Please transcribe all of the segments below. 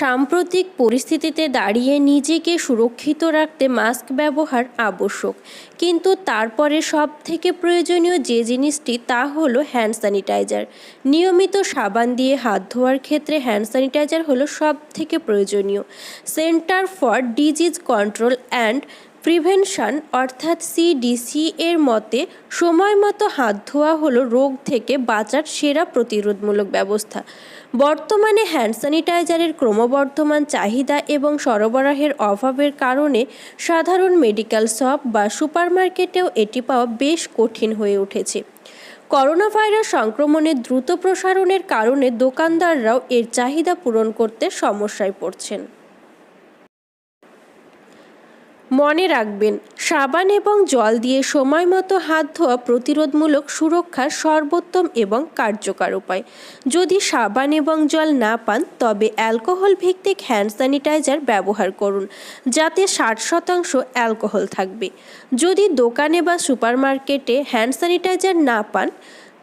সাম্প্রতিক পরিস্থিতিতে দাঁড়িয়ে নিজেকে সুরক্ষিত রাখতে মাস্ক ব্যবহার আবশ্যক। কিন্তু তারপরে সব থেকে প্রয়োজনীয় যে জিনিসটি তা হলো হ্যান্ড স্যানিটাইজার। নিয়মিত সাবান দিয়ে হাত ধোয়ার ক্ষেত্রে হ্যান্ড স্যানিটাইজার হলো সব থেকে প্রয়োজনীয়। Center for disease control and prevention অর্থাৎ সিডিসি এর মতে, সময় মতো হাত ধোয়া হলো রোগ থেকে বাঁচার সেরা প্রতিরোধমূলক ব্যবস্থা। বর্তমানে হ্যান্ড স্যানিটাইজারের ক্রমবর্ধমান চাহিদা এবং সরবরাহের অভাবের কারণে সাধারণ মেডিকেল শপ বা সুপারমার্কেটেও এটি পাওয়া বেশ কঠিন হয়ে উঠেছে। করোনা ভাইরাস সংক্রমণের দ্রুত প্রসারণের কারণে দোকানদাররাও এর চাহিদা পূরণ করতে সমস্যায় পড়ছেন। মনে রাখবেন, সাবান এবং জল দিয়ে সময় মতো হাত ধোয়া প্রতিরোধমূলক সুরক্ষার সর্বোত্তম এবং কার্যকর উপায়। যদি সাবান এবং জল না পান, তবে অ্যালকোহল ভিত্তিক হ্যান্ড স্যানিটাইজার ব্যবহার করুন, যাতে ষাট শতাংশ অ্যালকোহল থাকবে। যদি দোকানে বা সুপারমার্কেটে হ্যান্ড স্যানিটাইজার না পান,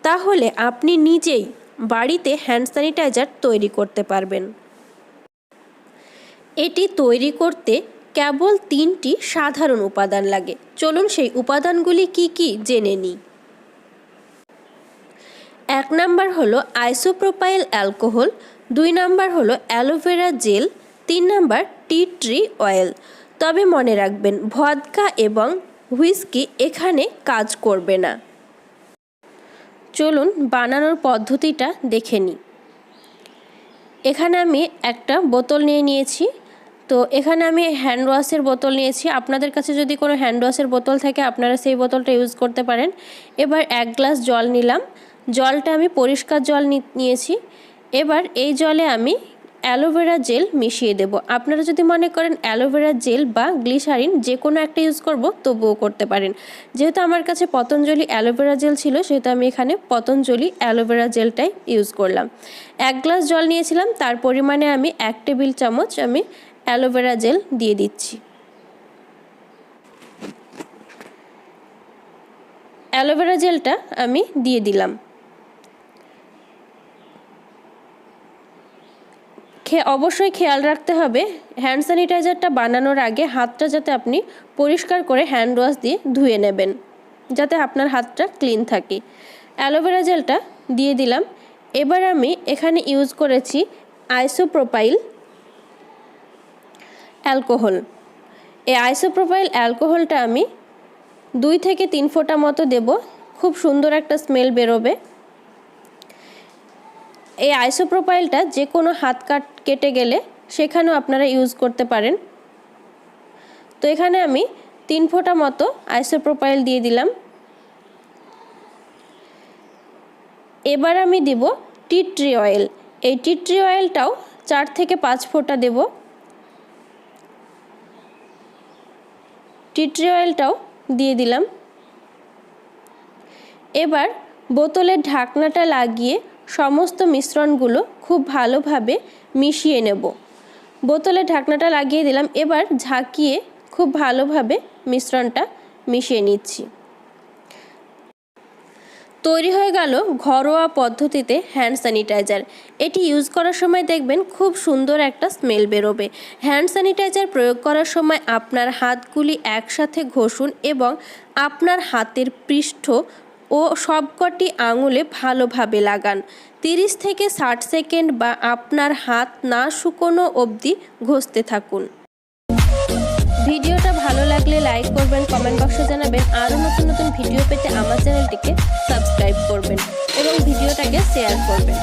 তাহলে আপনি নিজেই বাড়িতে হ্যান্ড স্যানিটাইজার তৈরি করতে পারবেন। এটি তৈরি করতে কেবল তিনটি সাধারণ উপাদান লাগে। চলুন সেই উপাদানগুলি কি কি জেনে নিই। এক নাম্বার হলো আইসোপ্রোপাইল অ্যালকোহল, দুই নাম্বার হলো অ্যালোভেরা জেল, তিন নাম্বার টি ট্রি অয়েল। তবে মনে রাখবেন, ভদকা এবং হুইস্কি এখানে কাজ করবে না। চলুন বানানোর পদ্ধতিটা দেখে নিই। এখানে আমি একটা বোতল নিয়ে নিয়েছি। তো এখানে আমি হ্যান্ড ওয়াশের বোতল নিয়েছি। আপনাদের কাছে যদি কোনো হ্যান্ড ওয়াশের বোতল থাকে, আপনারা সেই বোতলটা ইউজ করতে পারেন। এবার এক গ্লাস জল নিলাম। জলটা আমি পরিষ্কার জল নিয়েছি। এবার এই জলে আমি অ্যালোভেরা জেল মিশিয়ে দেব। আপনারা যদি মনে করেন অ্যালোভেরা জেল বা গ্লিসারিন যে কোনো একটা ইউজ করব, তবুও করতে পারেন। যেহেতু আমার কাছে পতঞ্জলি অ্যালোভেরা জেল ছিল, সেহেতু আমি এখানে পতঞ্জলি অ্যালোভেরা জেলটাই ইউজ করলাম। এক গ্লাস জল নিয়েছিলাম। তার পরিমাণে আমি এক টেবিল চামচ আমি অ্যালোভেরা জেল দিয়ে দিচ্ছি। অ্যালোভেরা জেলটা আমি দিয়ে দিলাম। খে অবশ্যই খেয়াল রাখতে হবে, হ্যান্ড স্যানিটাইজারটা বানানোর আগে হাতটা যাতে আপনি পরিষ্কার করে হ্যান্ড ওয়াশ দিয়ে ধুয়ে নেবেন, যাতে আপনার হাতটা ক্লিন থাকে। অ্যালোভেরা জেলটা দিয়ে দিলাম। এবার আমি এখানে ইউজ করেছি আইসোপ্রোপাইল অ্যালকোহল। এই আইসোপ্রোপাইল অ্যালকোহলটা আমি দুই থেকে তিন ফোঁটা মতো দেব। খুব সুন্দর একটা স্মেল বেরোবে। এই আইসোপ্রোপাইলটা যে কোনো হাত কাট কেটে গেলে সেখানেও আপনারা ইউজ করতে পারেন। তো এখানে আমি তিন ফোঁটা মতো আইসোপ্রোপাইল দিয়ে দিলাম। এবার আমি দিব টি ট্রি অয়েল। এই টি ট্রি অয়েলটাও চার থেকে পাঁচ ফোঁটা দেবো। টিট্রি অয়েলটাও দিয়ে দিলাম। এবার বোতলের ঢাকনাটা লাগিয়ে সমস্ত মিশ্রণগুলো খুব ভালোভাবে মিশিয়ে নেব। বোতলে ঢাকনাটা লাগিয়ে দিলাম, এবার ঝাঁকিয়ে খুব ভালোভাবে মিশ্রণটা মিশিয়ে নিচ্ছি। তৈরি হয়ে গেল ঘরোয়া পদ্ধতিতে হ্যান্ড স্যানিটাইজার এটি ইউজ করার সময় দেখবেন খুব সুন্দর একটা স্মেল বেরোবে। হ্যান্ড স্যানিটাইজার প্রয়োগ করার সময় আপনার হাতগুলি একসাথে ঘষুন এবং আপনার হাতের পৃষ্ঠ ও সবকটি আঙুলে ভালোভাবে লাগান। তিরিশ থেকে ষাট সেকেন্ড বা আপনার হাত না শুকনো অবধি ঘষতে থাকুন। ভালো লাগলে লাইক করবেন কমেন্ট বক্সে জানাবেন, আরও নতুন নতুন ভিডিও পেতে আমার চ্যানেলটিকে সাবস্ক্রাইব করবেন এবং ভিডিওটাকে শেয়ার করবেন।